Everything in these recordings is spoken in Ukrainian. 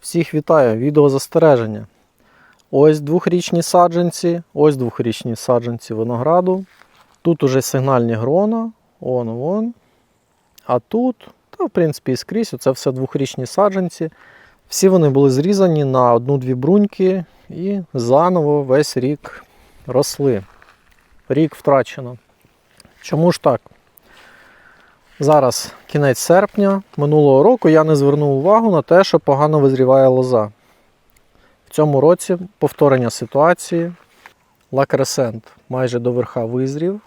Всіх вітаю, відеозастереження. Ось двохрічні саджанці, ось двохрічні саджанці винограду. Тут уже сигнальні грона, он, вон. А тут, та в принципі і скрізь, це все двохрічні саджанці. Всі вони були зрізані на одну-дві бруньки і заново весь рік росли. Рік втрачено. Чому ж так? Зараз кінець серпня минулого року я не звернув увагу на те, що погано визріває лоза. В цьому році повторення ситуації. Лакресент майже до верха визрів.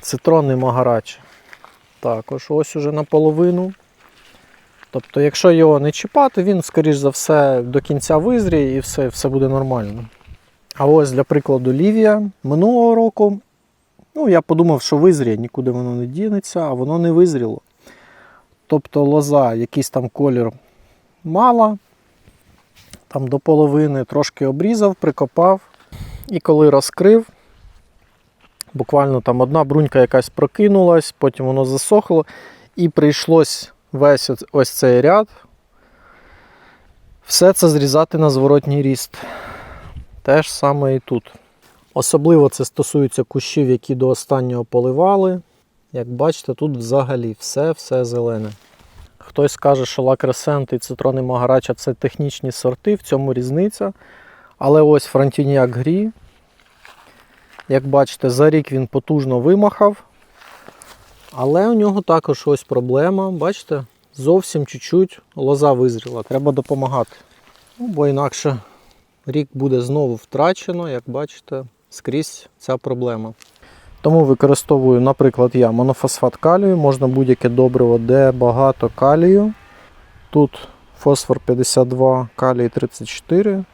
Цитронний магарач також ось уже наполовину. Тобто, якщо його не чіпати, він, скоріш за все, до кінця визріє і все, все буде нормально. А ось для прикладу Лівія минулого року Ну, я подумав, що визріє, нікуди воно не дінеться, а воно не визріло. Тобто лоза, якийсь там колір мала, там до половини трошки обрізав, прикопав. І коли розкрив, буквально там одна брунька якась прокинулась, потім воно засохло, і прийшлось весь ось цей ряд. Все це зрізати на зворотній ріст. Те ж саме і тут. Особливо це стосується кущів, які до останнього поливали. Як бачите, тут взагалі все-все зелене. Хтось скаже, що лакресент і цитрони Магарача це технічні сорти, в цьому різниця. Але ось Фронтініак Грі. Як бачите, за рік він потужно вимахав. Але у нього також ось проблема. Бачите, зовсім чуть-чуть лоза визріла. Треба допомагати. Ну, бо інакше рік буде знову втрачено, як бачите, скрізь ця проблема. Тому використовую, наприклад, я монофосфат калію, можна будь-яке добриво, де багато калію. Тут фосфор 52, калій 34.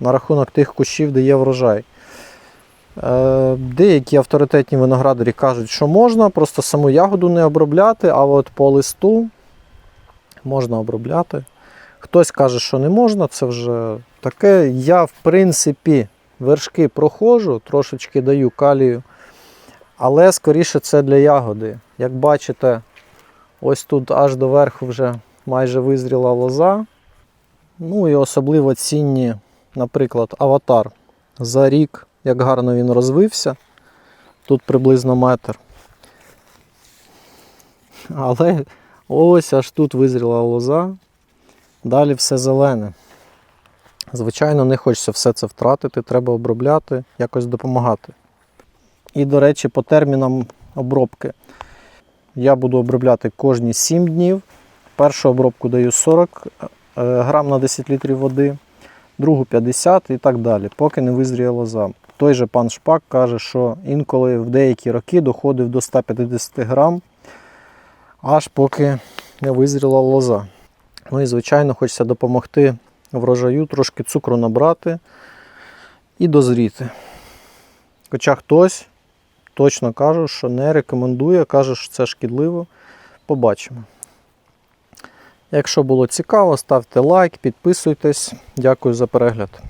На рахунок тих кущів, де є врожай. Е, Деякі авторитетні виноградарі кажуть, що можна, просто саму ягоду не обробляти, а от по листу можна обробляти. Хтось каже, що не можна, це вже таке. Я, в принципі, вершки проходжу, трошечки даю калію, але скоріше це для ягоди. Як бачите, ось тут аж до верху вже майже визріла лоза. Ну і особливо цінні, наприклад, аватар. За рік, як гарно він розвився, тут приблизно метр. Але ось аж тут визріла лоза. Далі все зелене. Звичайно, не хочеться все це втратити, треба обробляти, якось допомагати. І, до речі, по термінам обробки. Я буду обробляти кожні 7 днів. Першу обробку даю 40 е, грам на 10 літрів води, другу 50 і так далі, поки не визріє лоза. Той же пан Шпак каже, що інколи в деякі роки доходив до 150 грам, аж поки не визріла лоза. Ну і, звичайно, хочеться допомогти врожаю, трошки цукру набрати і дозріти. Хоча хтось точно каже, що не рекомендує, каже, що це шкідливо. Побачимо. Якщо було цікаво, ставте лайк, підписуйтесь. Дякую за перегляд.